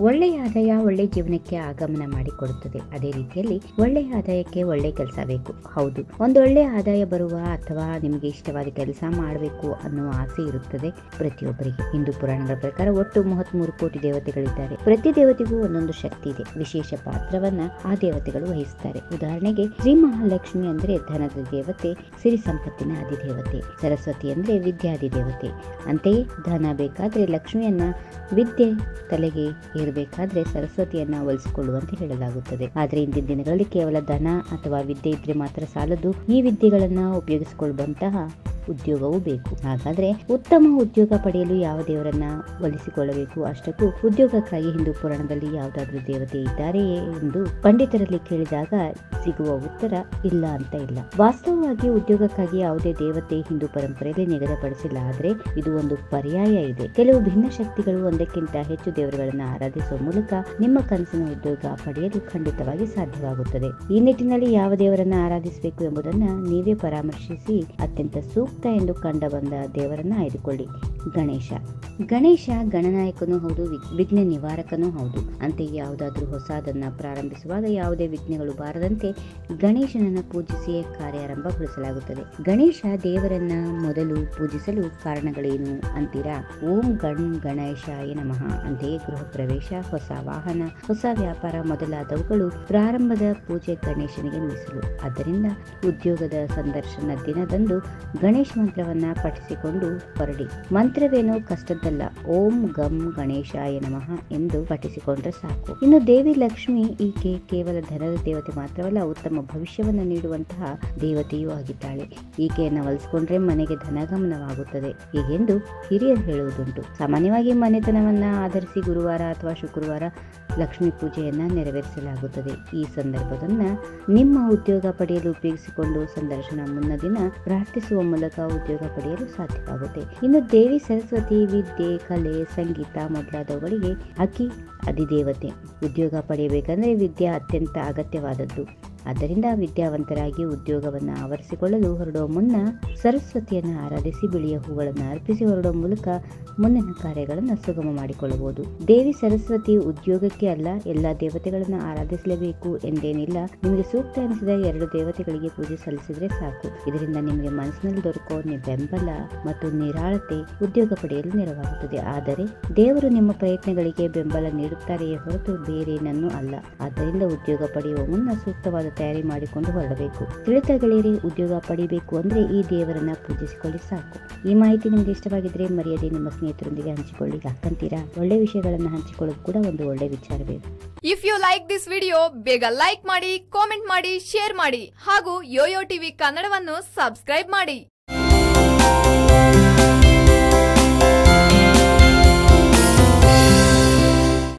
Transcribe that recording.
ಒಳ್ಳೆಯ ಆದಾಯ, ಒಳ್ಳೆ ಜೀವನಕ್ಕೆ ಆಗಮನ ಮಾಡಿಕೊಡುತ್ತದೆ. ಅದೇ ರೀತಿಯಲ್ಲಿ ಒಳ್ಳೆಯ ಆದಾಯಕ್ಕೆ ಒಳ್ಳೆ ಕೆಲಸ ಬೇಕು. ಹೌದು, ಒಂದು ಒಳ್ಳೆಯ ಆದಾಯ ಬರುವ ಅಥವಾ ನಿಮಗೆ ಇಷ್ಟವಾದ ಕೆಲಸ ಮಾಡಬೇಕು ಅನ್ನುವ ಆಸೆ ಇರುತ್ತದೆ ಪ್ರತಿಯೊಬ್ಬರಿಗೆ. ಹಿಂದೂ ಪುರಾಣಗಳ ಪ್ರಕಾರ ಒಟ್ಟು ಮೂವತ್ಮೂರು ಕೋಟಿ ದೇವತೆಗಳಿದ್ದಾರೆ. ಪ್ರತಿ ದೇವತೆಗೂ ಒಂದೊಂದು ಶಕ್ತಿ ಇದೆ. ವಿಶೇಷ ಪಾತ್ರವನ್ನ ಆ ದೇವತೆಗಳು ವಹಿಸುತ್ತಾರೆ. ಉದಾಹರಣೆಗೆ, ಶ್ರೀ ಮಹಾಲಕ್ಷ್ಮಿ ಅಂದ್ರೆ ಧನದ ದೇವತೆ, ಸಿರಿ ಸಂಪತ್ತಿನ ಅಧಿದೇವತೆ, ಸರಸ್ವತಿ ಅಂದ್ರೆ ವಿದ್ಯಾದಿ ದೇವತೆ ಅಂತೆಯೇ ಧನ ಬೇಕಾದ್ರೆ ಲಕ್ಷ್ಮಿಯನ್ನ ವಿದ್ಯೆ ತಲೆಗೆ ಏರಬೇಕಾದ್ರೆ ಸರಸ್ವತಿಯನ್ನ ಒಲಿಸಿಕೊಳ್ಳುವಂತೆ ಹೇಳಲಾಗುತ್ತದೆ. ಆದರೆ ಇಂದಿನ ದಿನಗಳಲ್ಲಿ ಕೇವಲ ಧನ ಅಥವಾ ವಿದ್ಯೆ ಇದ್ರೆ ಮಾತ್ರ ಸಾಲದು ಈ ವಿದ್ಯೆಗಳನ್ನ ಉಪಯೋಗಿಸಿಕೊಳ್ಳುವಂತಹ ಉದ್ಯೋಗವೂ ಬೇಕು. ಹಾಗಾದ್ರೆ ಉತ್ತಮ ಉದ್ಯೋಗ ಪಡೆಯಲು ಯಾವ ದೇವರನ್ನ ಒಲಿಸಿಕೊಳ್ಳಬೇಕು? ಅಷ್ಟಕ್ಕೂ ಉದ್ಯೋಗಕ್ಕಾಗಿ ಹಿಂದೂ ಪುರಾಣದಲ್ಲಿ ಯಾವುದಾದ್ರೂ ದೇವತೆ ಇದ್ದಾರೆಯೇ ಎಂದು ಪಂಡಿತರಲ್ಲಿ ಕೇಳಿದಾಗ ಸಿಗುವ ಉತ್ತರ ಇಲ್ಲ ಅಂತ ಇಲ್ಲ. ವಾಸ್ತವವಾಗಿ ಉದ್ಯೋಗಕ್ಕಾಗಿ ಯಾವುದೇ ದೇವತೆ ಹಿಂದೂ ಪರಂಪರೆಯಲ್ಲಿ ನಿಗದಿಪಡಿಸಿಲ್ಲ ಆದರೆ ಇದು ಒಂದು ಪರ್ಯಾಯ ಇದೆ. ಕೆಲವು ಭಿನ್ನ ಶಕ್ತಿಗಳು ಒಂದಕ್ಕಿಂತ ಹೆಚ್ಚು ದೇವರುಗಳನ್ನು ಆರಾಧಿಸುವ ಮೂಲಕ ನಿಮ್ಮ ಕನಸಿನ ಉದ್ಯೋಗ ಪಡೆಯಲು ಖಂಡಿತವಾಗಿ ಸಾಧ್ಯವಾಗುತ್ತದೆ. ಈ ನಿಟ್ಟಿನಲ್ಲಿ ಯಾವ ದೇವರನ್ನ ಆರಾಧಿಸಬೇಕು ಎಂಬುದನ್ನ ನೀವೇ ಪರಾಮರ್ಶಿಸಿ, ಅತ್ಯಂತ ಸೂಕ್ತ ಎಂದು ಕಂಡುಬಂದ ಬಂದ ದೇವರನ್ನ ಆಯ್ದುಕೊಳ್ಳಿ. ಗಣೇಶ. ಗಣೇಶ ಗಣನಾಯಕನೂ ಹೌದು ವಿಘ್ನ ನಿವಾರಕನೂ ಹೌದು. ಅಂತೆ ಯಾವುದಾದ್ರೂ ಹೊಸದನ್ನ ಪ್ರಾರಂಭಿಸುವಾಗ ಯಾವುದೇ ವಿಘ್ನಗಳು ಬಾರದಂತೆ ಗಣೇಶನನ್ನು ಪೂಜಿಸಿಯೇ ಕಾರ್ಯಾರಂಭಗೊಳಿಸಲಾಗುತ್ತದೆ. ಗಣೇಶ ದೇವರನ್ನ ಮೊದಲು ಪೂಜಿಸಲು ಕಾರಣಗಳೇನು ಅಂತೀರಾ? ಓಂ ಗಣ್ ಗಣೇಶಾಯ ನಮಃ ಅಂತೆಯೇ ಗೃಹ ಪ್ರವೇಶ, ಹೊಸ ವಾಹನ, ಹೊಸ ವ್ಯಾಪಾರ ಮೊದಲಾದವುಗಳು ಪ್ರಾರಂಭದ ಪೂಜೆ ಗಣೇಶನಿಗೆ ಮೀಸಲು. ಆದ್ದರಿಂದ ಉದ್ಯೋಗದ ಸಂದರ್ಶನ ದಿನದಂದು ಗಣೇಶ ಮಂತ್ರವನ್ನ ಪಠಿಸಿಕೊಂಡು ಹೊರಡಿ. ಮಂತ್ರವೇನು ಕಷ್ಟದ್ದಲ್ಲ. ಓಂ ಗಂ ಗಣೇಶಾಯ ನಮಃ ಎಂದು ಪಠಿಸಿಕೊಂಡ್ರೆ ಸಾಕು. ಇನ್ನು ದೇವಿ ಲಕ್ಷ್ಮಿ ಈಕೆ ಕೇವಲ ಧನದ ದೇವತೆ ಮಾತ್ರವಲ್ಲ, ಉತ್ತಮ ಭವಿಷ್ಯವನ್ನು ನೀಡುವಂತಹ ದೇವತೆಯೂ ಆಗಿದ್ದಾಳೆ. ಈಕೆಯನ್ನು ಒಲಿಸಿಕೊಂಡ್ರೆ ಮನೆಗೆ ಧನಗಮನವಾಗುತ್ತದೆ ಹೀಗೆಂದು ಹಿರಿಯರು ಹೇಳುವುದುಂಟು. ಸಾಮಾನ್ಯವಾಗಿ ಮನೆತನವನ್ನ ಆಧರಿಸಿ ಗುರುವಾರ ಅಥವಾ ಶುಕ್ರವಾರ ಲಕ್ಷ್ಮೀ ಪೂಜೆಯನ್ನ ನೆರವೇರಿಸಲಾಗುತ್ತದೆ. ಈ ಸಂದರ್ಭದನ್ನ ನಿಮ್ಮ ಉದ್ಯೋಗ ಪಡೆಯಲು ಉಪಯೋಗಿಸಿಕೊಂಡು ಸಂದರ್ಶನ ಮುನ್ನ ದಿನ ಪ್ರಾರ್ಥಿಸುವ ಮೂಲಕ ಉದ್ಯೋಗ ಪಡೆಯಲು ಸಾಧ್ಯವಾಗುತ್ತೆ. ಇನ್ನು ದೇವಿ ಸರಸ್ವತಿ, ವಿದ್ಯೆ, ಕಲೆ, ಸಂಗೀತ ಮೊದಲಾದವುಗಳಿಗೆ ಅಕಿ ಅಧಿದೇವತೆ. ಉದ್ಯೋಗ ಪಡೆಯಬೇಕಂದ್ರೆ ವಿದ್ಯೆ ಅತ್ಯಂತ ಅಗತ್ಯವಾದದ್ದು. ಆದ್ದರಿಂದ ವಿದ್ಯಾವಂತರಾಗಿ ಉದ್ಯೋಗವನ್ನು ಆವರಿಸಿಕೊಳ್ಳಲು ಹೊರಡುವ ಮುನ್ನ ಸರಸ್ವತಿಯನ್ನು ಆರಾಧಿಸಿ ಬಿಳಿಯ ಹೂಗಳನ್ನು ಅರ್ಪಿಸಿ ಹೊರಡುವ ಮೂಲಕ ಮುಂದಿನ ಕಾರ್ಯಗಳನ್ನು ಸುಗಮ ಮಾಡಿಕೊಳ್ಳಬಹುದು. ದೇವಿ ಸರಸ್ವತಿ ಉದ್ಯೋಗಕ್ಕೆ ಅಲ್ಲ, ಎಲ್ಲ ದೇವತೆಗಳನ್ನು ಆರಾಧಿಸಲೇಬೇಕು ಎಂದೇನಿಲ್ಲ. ನಿಮಗೆ ಸೂಕ್ತ ಅನಿಸಿದ ಎರಡು ದೇವತೆಗಳಿಗೆ ಪೂಜೆ ಸಲ್ಲಿಸಿದ್ರೆ ಸಾಕು. ಇದರಿಂದ ನಿಮಗೆ ಮನಸ್ಸಿನಲ್ಲಿ ದೊರಕುವ ಬೆಂಬಲ ಮತ್ತು ನಿರಾಳತೆ ಉದ್ಯೋಗ ಪಡೆಯಲು ನೆರವಾಗುತ್ತದೆ. ಆದರೆ ದೇವರು ನಿಮ್ಮ ಪ್ರಯತ್ನಗಳಿಗೆ ಬೆಂಬಲ ನೀಡುತ್ತಾರೆಯೇ ಹೊರತು ಬೇರೇನನ್ನೂ ಅಲ್ಲ. ಆದ್ದರಿಂದ ಉದ್ಯೋಗ ಪಡೆಯುವ ಮುನ್ನ ಸೂಕ್ತವಾದ ತಯಾರಿ ಮಾಡಿಕೊಂಡು ಹೊರಡಬೇಕು. ತಿಳಿತ ಗೆಳೆಯರಿ, ಉದ್ಯೋಗ ಪಡಿಬೇಕು ಅಂದ್ರೆ ಈ ದೇವರನ್ನ ಪೂಜಿಸಿಕೊಳ್ಳಿ ಸಾಕು. ಈ ಮಾಹಿತಿ ನಿಮ್ಗೆ ಇಷ್ಟವಾಗಿದ್ರೆ ಮರ್ಯಾದೆ ನಿಮ್ಮ ಸ್ನೇಹಿತರೊಂದಿಗೆ ಹಂಚಿಕೊಳ್ಳಿ. ಹಾಕಂತೀರಾ ಒಳ್ಳೆ ವಿಷಯಗಳನ್ನು ಹಂಚಿಕೊಳ್ಳೋದು ಕೂಡ ಒಂದು ಒಳ್ಳೆ ವಿಚಾರವೇ. If you like this video ಬೇಗ ಲೈಕ್ ಮಾಡಿ ಕಾಮೆಂಟ್ ಮಾಡಿ ಶೇರ್ ಮಾಡಿ ಹಾಗೂ ಯೋಯೋ ಟಿವಿ ಕನ್ನಡವನ್ನು ಸಬ್ಸ್ಕ್ರೈಬ್ ಮಾಡಿ.